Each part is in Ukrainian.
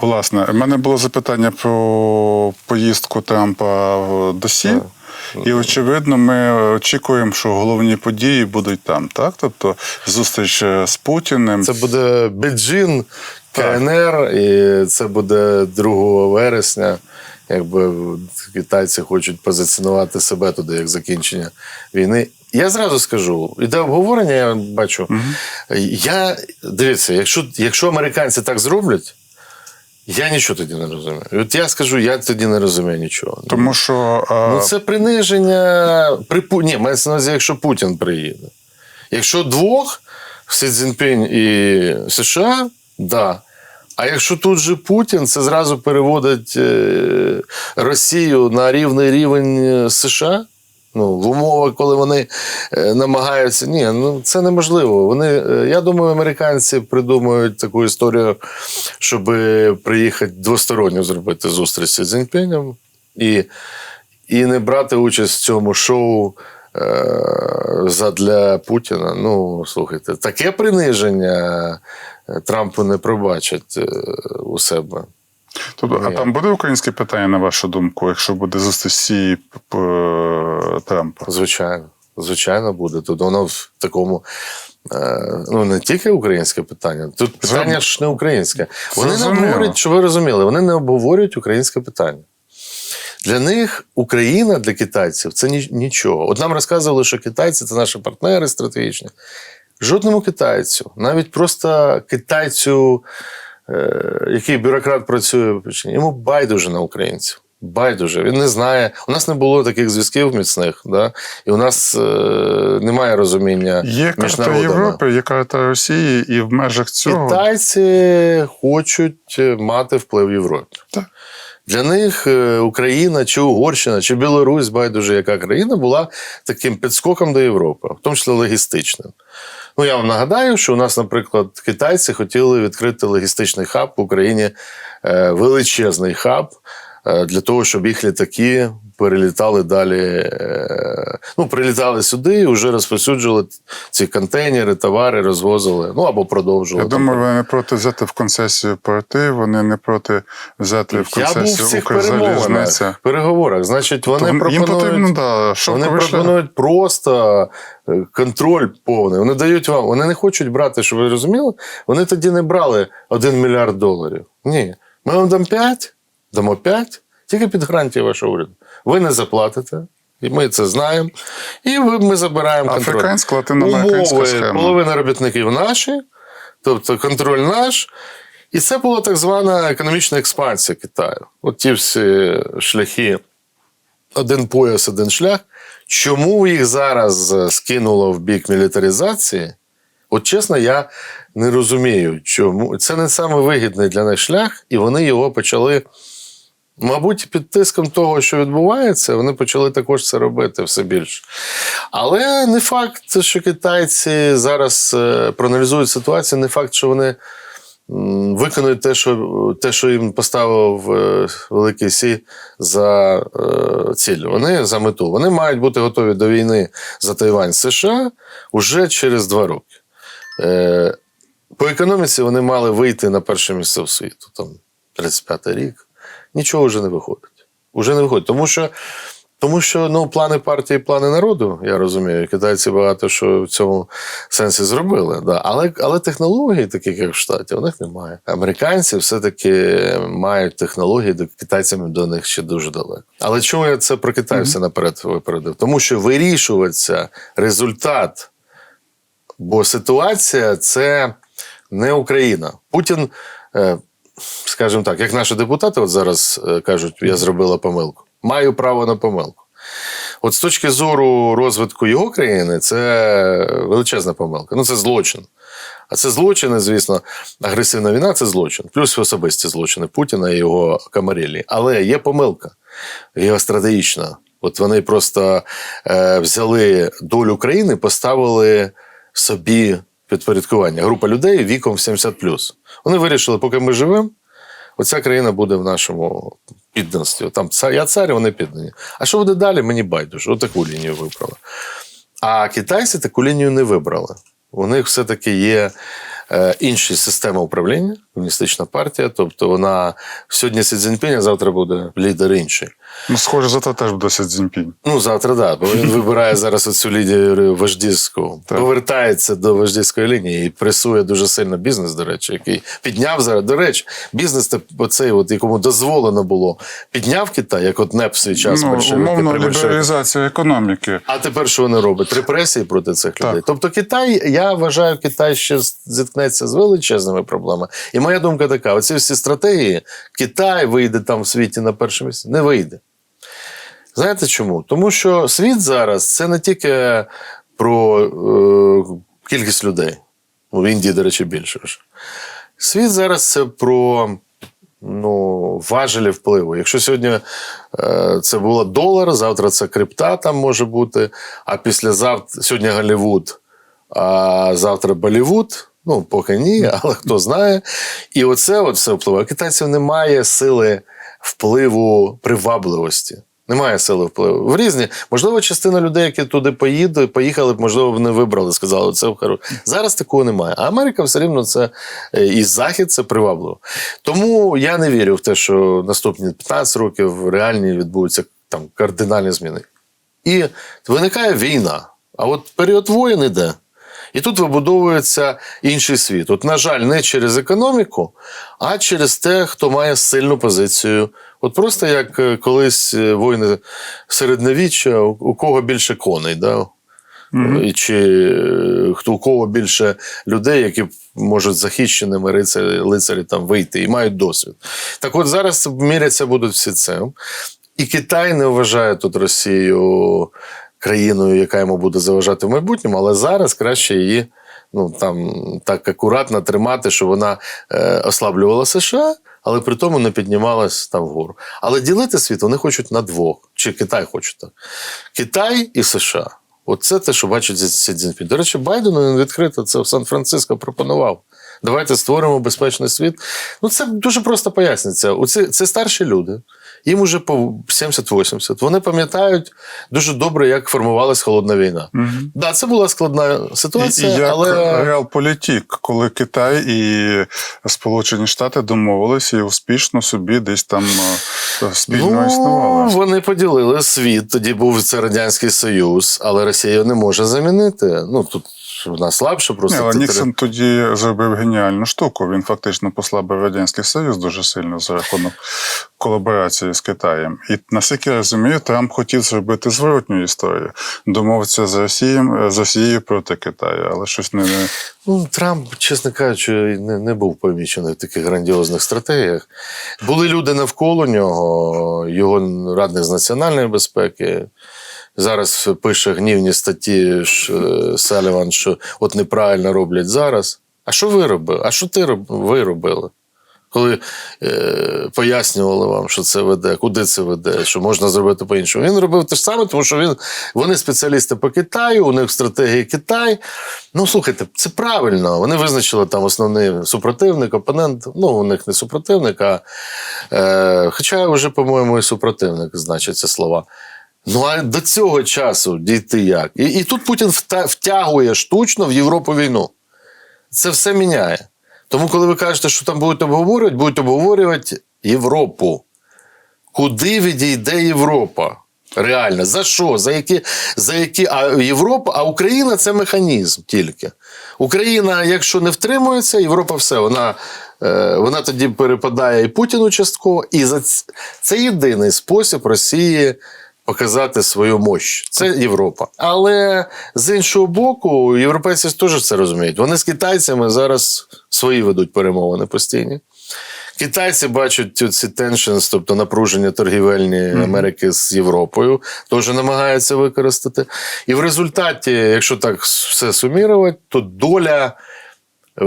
Власне, в мене було запитання про поїздку Трампа в- до Сі. І очевидно, ми очікуємо, що головні події будуть там, так? Тобто зустріч е, з Путіним. Це буде Бейджин, КНР, і це буде 2 вересня. Якби китайці хочуть позиціонувати себе туди як закінчення війни. Я зразу скажу, іде обговорення, я бачу. Я дивіться, якщо, якщо американці так зроблять, я нічого тоді не розумію. От я скажу, я тоді не розумію нічого. Тому що е, Ну, це приниження при Пу- Ні, мається на увазі, якщо Путін приїде. Якщо двох Сі Цзіньпінь і США, да. А якщо тут же Путін, це зразу переводить е, Росію на рівний рівень е, США. Ну, в умовах, коли вони е, намагаються. Ні, ну це неможливо. Вони, е, я думаю, американці придумують таку історію, щоб приїхати двосторонньо зробити зустріч з Цзіньпінем і, і не брати участь в цьому шоу. е, Задля Путіна. Ну, слухайте, таке приниження е, Трампу не пробачать е, у себе. Тобто, а там буде українське питання, на вашу думку, якщо буде П- П- Трампа? Звичайно, звичайно, буде. Тут воно в такому. е, Ну, не тільки українське питання. Тут питання ж не українське. Вони не Зрозуміло. обговорюють, що ви розуміли, вони не обговорюють українське питання. Для них Україна для китайців це нічого. От нам розказували, що китайці це наші партнери стратегічні. Жодному китайцю, навіть просто китайцю, е, який бюрократ працює, йому байдуже на українців. Байдуже. Він не знає. У нас не було таких зв'язків міцних, да? і у нас е, немає розуміння Є карта. Європи, є карта Росії, і в межах цього Китайці хочуть е, мати вплив в Європі. Так. Для них е, Україна чи Угорщина, чи Білорусь, байдуже яка країна, була таким підскоком до Європи, в тому числі логістичним. Ну, я вам нагадаю, що у нас, наприклад, китайці хотіли відкрити логістичний хаб в Україні, е, величезний хаб, для того, щоб їх літаки перелітали далі. е, Ну, прилітали сюди і вже розповсюджували ці контейнери, товари, розвозили, ну або продовжували. Я думаю, вони не проти взяти в концесію порти, вони не проти взяти в Я був в концесію Укрзалізниця. перемовинах, переговорах. Значить, вони То їм пропонують, потрібно, да, щоб вони пропонують просто е, контроль повний. Вони дають вам, вони не хочуть брати, щоб ви розуміли, вони тоді не брали 1 мільярд доларів. Ні. Ми вам дамо 5, дамо 5, тільки під гарантію вашого уряду. Ви не заплатите. І ми це знаємо. І ми забираємо контроль. Африканська, Умови, схема. половина робітників наші, тобто контроль наш. І це була так звана економічна експансія Китаю. От ті всі шляхи, один пояс, один шлях. Чому їх зараз скинуло в бік мілітаризації? От чесно, я не розумію, чому це не саме вигідний для них шлях, і вони його почали. Мабуть, під тиском того, що відбувається, вони почали також це робити все більше. Але не факт, що китайці зараз е, проаналізують ситуацію, не факт, що вони виконують те, що, те, що їм поставив е, Великий Сі за е, ціль. Вони за мету. Вони мають бути готові до війни за Тайвань США уже через два роки. По економіці вони мали вийти на перше місце в світу, там 35-й рік. Нічого вже не виходить. Уже не виходить. Тому що, тому що ну, плани партії, плани народу, я розумію, китайці багато що в цьому сенсі зробили. Да. Але, але технологій, таких як в Штаті, у них немає. Американці все-таки мають технології, до китайцям до них ще дуже далеко. Але чому я це про Китай все наперед випередив? Тому що вирішуватися результат Бо ситуація це не Україна. Путін, е, скажімо так, як наші депутати от зараз е, кажуть, я зробила помилку. Маю право на помилку. От з точки зору розвитку його країни, це величезна помилка. Ну, це злочин. А це злочини, звісно, агресивна війна це злочин. Плюс особисті злочини Путіна і його камарілі. Але є помилка геостратегічна. От вони просто е, взяли долю країни, поставили собі підпорядкування. Група людей віком 70+. Вони вирішили, поки ми живемо, оця країна буде в нашому підданстві. Там я цар, вони піддані. А що буде далі, мені байдуже. Отаку лінію вибрали. А китайці таку лінію не вибрали. У них все-таки є е, інші системи управління, комуністична партія. Тобто вона сьогодні Сі Цзіньпінь, а завтра буде лідер інший. Ну, схоже, за те теж буде Сі Цзіньпінь. Ну, завтра, так, да, бо він вибирає зараз оцю лінію вождівську, Так. повертається до вождівської лінії і пресує дуже сильно бізнес, до речі, який підняв зараз. До речі, бізнес оцей, от, якому дозволено було, підняв Китай, як от НЕП в свій час. Ну, умовно, лібералізація економіки. А тепер що вони роблять? Репресії проти цих Так. людей. Тобто Китай, я вважаю, Китай ще зіткнеться з величезними проблемами. І моя думка така: оці всі стратегії, Китай вийде там в світі на перше місце, не вийде. Знаєте чому? Тому що світ зараз це не тільки про е, кількість людей. Ну, в Індії, до речі, більше вже. Світ зараз це про ну, важелі впливу. Якщо сьогодні е, це було долар, завтра це крипта там може бути, а післязавтра сьогодні Голлівуд, а завтра Болівуд. Ну, поки ні, але хто знає. І оце от все впливає. Китайців немає сили впливу привабливості. Немає сили впливу. В різні. Можливо, частина людей, які туди поїдуть, поїхали б, можливо, вони вибрали, сказали, це вхору. Зараз такого немає. А Америка все рівно це е, і Захід це привабливо. Тому я не вірю в те, що наступні 15 років реальні відбудуться там кардинальні зміни. І виникає війна. А от період воєн іде. І тут вибудовується інший світ. От, на жаль, не через економіку, а через те, хто має сильну позицію. От просто як е, колись е, воїни середньовіччя, у кого більше коней, да? І чи е, хто у кого більше людей, які можуть захищеними рицарі, лицарі там вийти і мають досвід. Так от зараз міряться будуть всі цим. І Китай не вважає тут Росію країною, яка йому буде заважати в майбутньому, але зараз краще її ну, там, так акуратно тримати, щоб вона е, ослаблювала США, але при тому не піднімалась там вгору. Але ділити світ вони хочуть на двох. Чи Китай хоче так? Китай і США. Оце те, що бачить Сі Цзіньпінь. До речі, Байдену він відкрито це в Сан-Франциско пропонував. Давайте створимо безпечний світ. Ну, це дуже просто пояснюється. Це старші люди. Їм уже по 70-80. Вони пам'ятають дуже добре, як формувалась холодна війна. Так, да, це була складна ситуація, і як але реалполітік, коли Китай і Сполучені Штати домовилися і успішно собі десь там е, спільно існували. Ну, вони поділили світ. Тоді був це Радянський Союз, але Росія його не може замінити. Ну тут вона слабша, Ні, просто але Ніксон тоді зробив геніальну штуку. Він фактично послабив Радянський Союз дуже сильно за рахунок колаборації з Китаєм. І наскільки я розумію, Трамп хотів зробити зворотню історію, домовитися з Росією, з Росією проти Китаю, але щось не- Ну, Трамп, чесно кажучи, не, не був помічений в таких грандіозних стратегіях. Були люди навколо нього, його радник з національної безпеки. Зараз пише гнівні статті е, Саліван, що от неправильно роблять зараз. А що ви робили? А що ти роб- ви робили? Коли е, пояснювали вам, що це веде, куди це веде, що можна зробити по-іншому. Він робив те ж саме, тому що він, вони спеціалісти по Китаю, у них стратегія Китай. Ну, слухайте, це правильно. Вони визначили там основний супротивник, опонент. Ну, у них не супротивник, а е, хоча вже, по-моєму, і супротивник значаться слова. Ну, а до цього часу дійти як? І, і тут Путін втягує штучно в Європу війну. Це все міняє. Тому, коли ви кажете, що там будуть обговорювати, будуть обговорювати Європу. Куди відійде Європа? Реально, за що? За які, за які? А Європа, а Україна це механізм тільки. Україна, якщо не втримується, Європа все, вона, е, вона тоді перепадає і Путіну частково. І за ц- це єдиний спосіб Росії показати свою мощь. Це Європа. Але з іншого боку, європейці теж це розуміють. Вони з китайцями зараз свої ведуть перемовини постійні. Китайці бачать ці tensions, тобто напруження торгівельні Америки з Європою, теж намагаються використати. І в результаті, якщо так все сумірувати, то доля е,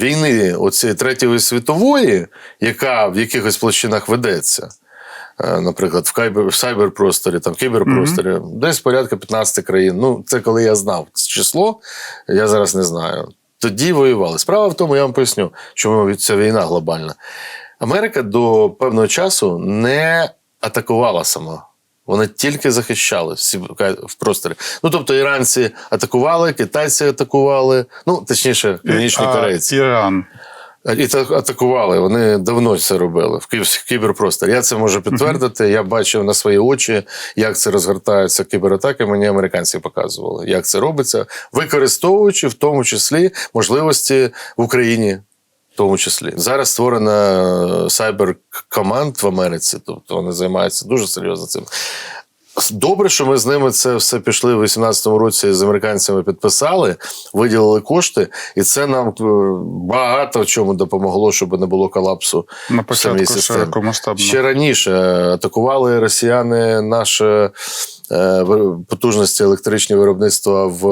війни оцієї третьої світової, яка в якихось площинах ведеться, наприклад, в, кайбер, в сайберпросторі, там, в кіберпросторі, десь порядка 15 країн. Ну, це коли я знав це число, я зараз не знаю. Тоді воювали. Справа в тому, я вам поясню, чому ця війна глобальна. Америка до певного часу не атакувала сама. Вони тільки захищали всі в просторі. Ну тобто іранці атакували, китайці атакували, ну точніше, північні корейці. Іран. І так атакували. Вони давно це робили в кіберпросторі. Я це можу підтвердити. Я бачив на свої очі, як це розгортаються кібератаки. Мені американці показували, як це робиться, використовуючи в тому числі можливості в Україні. В тому числі зараз створена сайбер команд в Америці, тобто вони займаються дуже серйозно цим. Добре, що ми з ними це все пішли в 18-му році з американцями підписали, виділили кошти, і це нам е, багато в чому допомогло, щоб не було колапсу На в початку широкомасштабно. Ще раніше атакували росіяни наші е, ви- потужності електричні виробництва в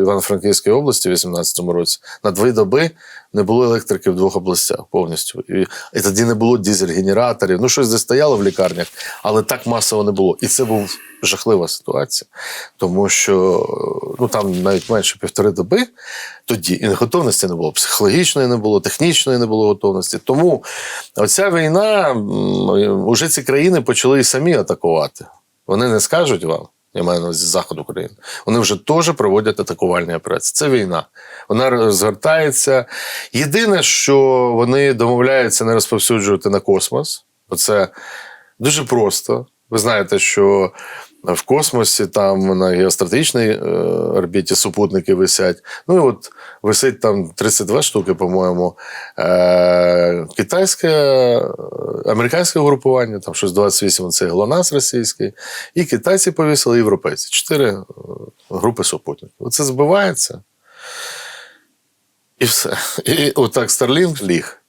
Івано-Франківській області в 18-му році. На дві доби не було електрики в двох областях повністю. І, і тоді не було дизель-генераторів. Ну, щось де стояло в лікарнях, але так масово не було. І це був жахлива ситуація, тому що ну там навіть менше півтори доби тоді і готовності не було, психологічної не було, технічної не було готовності. Тому оця війна, уже ці країни почали і самі атакувати. Вони не скажуть вам. Я маю на увазі захід України. Вони вже теж проводять атакувальні операції. Це війна. Вона розгортається. Єдине, що вони домовляються не розповсюджувати на космос. Оце дуже просто. Ви знаєте, що в космосі там на геостратегічній е, орбіті супутники висять. Ну і от висить там 32 штуки, по-моєму. Е, китайське, е, американське групування, там щось 28 це ГЛОНАСС російський. І китайці повісили, європейці. Чотири групи супутників. Оце збивається. І все. І отак Starlink ліг.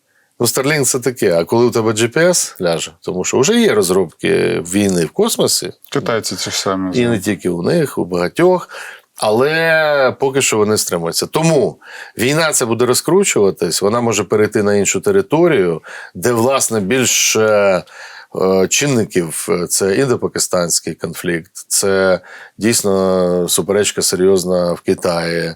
Ну, Starlink це таке, а коли у тебе GPS ляже, тому що вже є розробки війни в космосі, Китайці ці ж самі. і не тільки у них, у багатьох. Але поки що вони стримуються. Тому війна це буде розкручуватись, вона може перейти на іншу територію, де, власне, більше е, чинників це індопакистанський конфлікт, це дійсно суперечка серйозна в Китаї.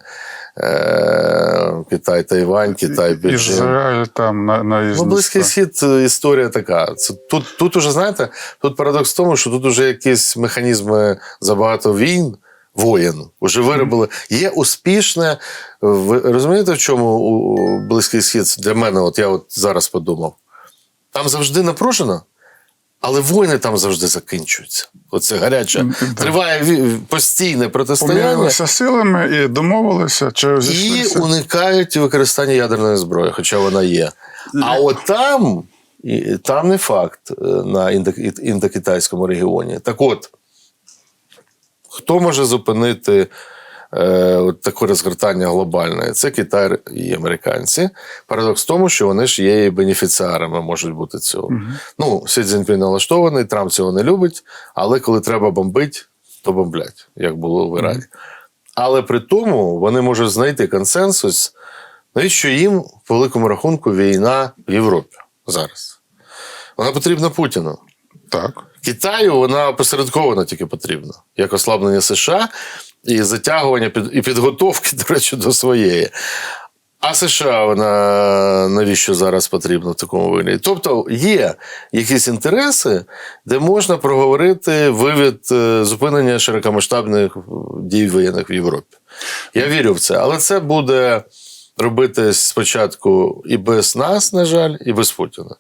Е, Китай, Тайвань, Китай, Біджин. Ізраїль там на, на Ну, Близький схід е, історія така. Це тут, тут уже знаєте, тут парадокс в тому, що тут уже якісь механізми забагато війн, воєн вже виробили. Є успішне. Ви розумієте, в чому Близький схід для мене, от я от зараз подумав. Там завжди напружено, але воїни там завжди закінчуються. Оце гаряче. Триває постійне протистояння. Помірилися силами і домовилися, чи І уникають використання ядерної зброї, хоча вона є. А от там, там не факт е, на індокитайському регіоні. Так от, хто може зупинити е, от таке розгортання глобальне? Це Китай і американці. Парадокс в тому, що вони ж є і бенефіціарами можуть бути цього. Ну, Сі Цзіньпін налаштований, Трамп цього не любить, але коли треба бомбити, то бомблять, як було в Ірані. Але при тому вони можуть знайти консенсус, навіщо їм, по великому рахунку, війна в Європі зараз. Вона потрібна Путіну. Так. Китаю вона опосередковано тільки потрібна, як ослаблення США і затягування і підготовки, до речі, до своєї. А США вона навіщо зараз потрібна в такому вигляді? Тобто є якісь інтереси, де можна проговорити вивід е, зупинення широкомасштабних дій воєнних в Європі. Я вірю в це, але це буде робити спочатку і без нас, на жаль, і без Путіна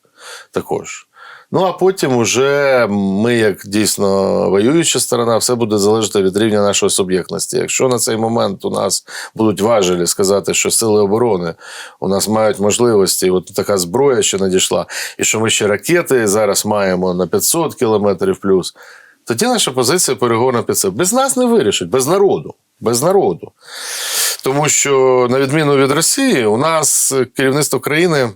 також. Ну а потім уже ми, як дійсно воююча сторона, все буде залежати від рівня нашої суб'єктності. Якщо на цей момент у нас будуть важелі сказати, що сили оборони у нас мають можливості, от така зброя, що надійшла, і що ми ще ракети зараз маємо на 500 кілометрів плюс, тоді наша позиція перегону під це. Без нас не вирішить, без народу. Без народу. Тому що, на відміну від Росії, у нас керівництво країни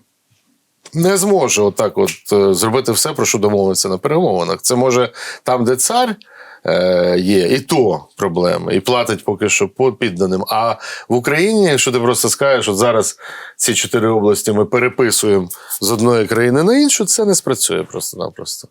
не зможе отак от е, зробити все, про що домовиться на перемовинах. Це може там, де цар е, є, і то проблеми, і платить поки що по підданим. А в Україні, якщо ти просто скажеш, от зараз ці чотири області ми переписуємо з одної країни на іншу, це не спрацює просто-напросто.